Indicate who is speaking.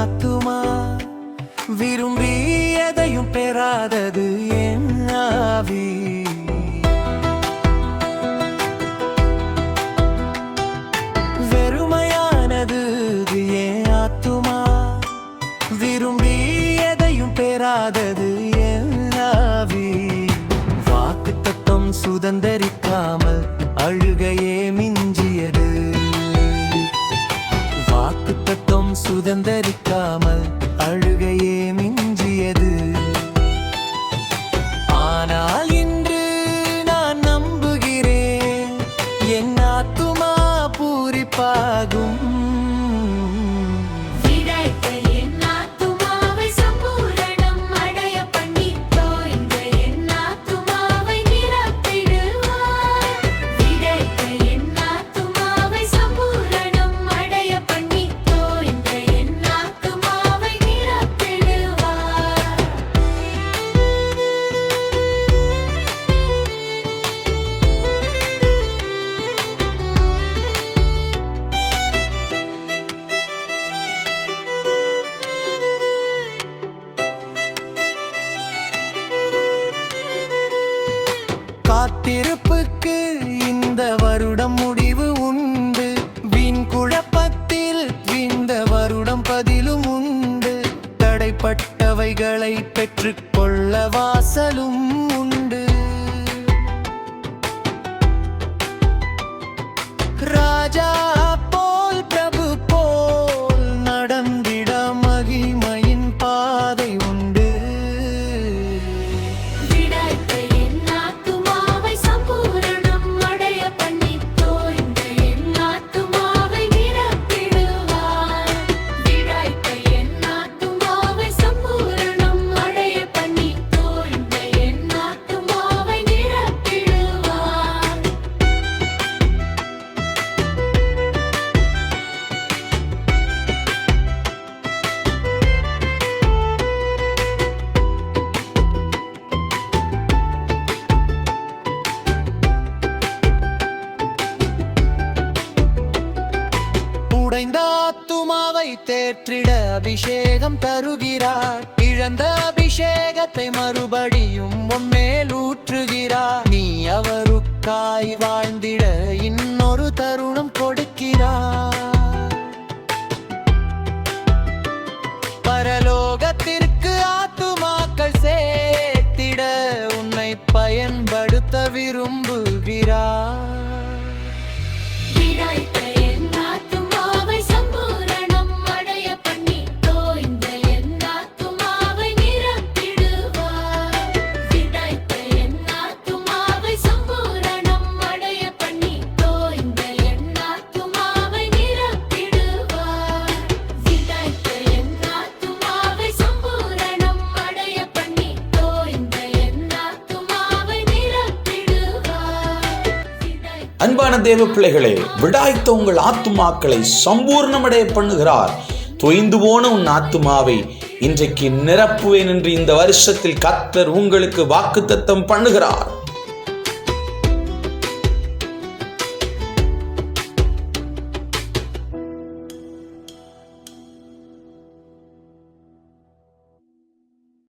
Speaker 1: ஆத்துமா? விரும்பி எதையும் பெறாதது என் ஆவி. வெறுமையானது என் ஆத்துமா? விரும்பி எதையும் பெறாதது என் ஆவி. வாக்கு தத்தம் சுதந்தரிக்காமல் தத்தம் சுதந்தரிக்காமல் அழுகையே மிஞ்சியது. ஆனால் இன்று நான் நம்புகிறேன் என் ஆத்துமா பூரிப்பாகும் இருப்புக்கு இந்த வருடம் முடிவு உண்டு. வீண் குழப்பத்தில் இந்த வருடம் பதிலும் உண்டு. தடைப்பட்டவைகளை பெற்றுக்கொள்ள வாசலும் உண்டு.
Speaker 2: ரா நிறைந்த ஆத்துமாவை
Speaker 1: தேற்றிட அபிஷேகம் தருகிறார். இழந்த அபிஷேகத்தை மறுபடியும் உன்மேல் ஊற்றுகிறார். நீ அவருக்காய் வாழ்ந்திட இன்னொரு தருணம் கொடுக்கிறார். பரலோகத்திற்கு ஆத்துமாக்கள் சேர்த்திட உன்னை பயன்படுத்த விரும்புகிறார்.
Speaker 2: விடைத்த
Speaker 3: அன்பான தேவ பிள்ளைகளே விடாய்த்த உங்கள் ஆத்துமாக்களை சம்பூர்ணமடைய பண்ணுகிறார். தொய்ந்து போன உன் ஆத்துமாவை இன்றைக்கு நிரப்புவேன் என்று இந்த வருஷத்தில் கத்தர் உங்களுக்கு வாக்குத்தத்தம் பண்ணுகிறார்.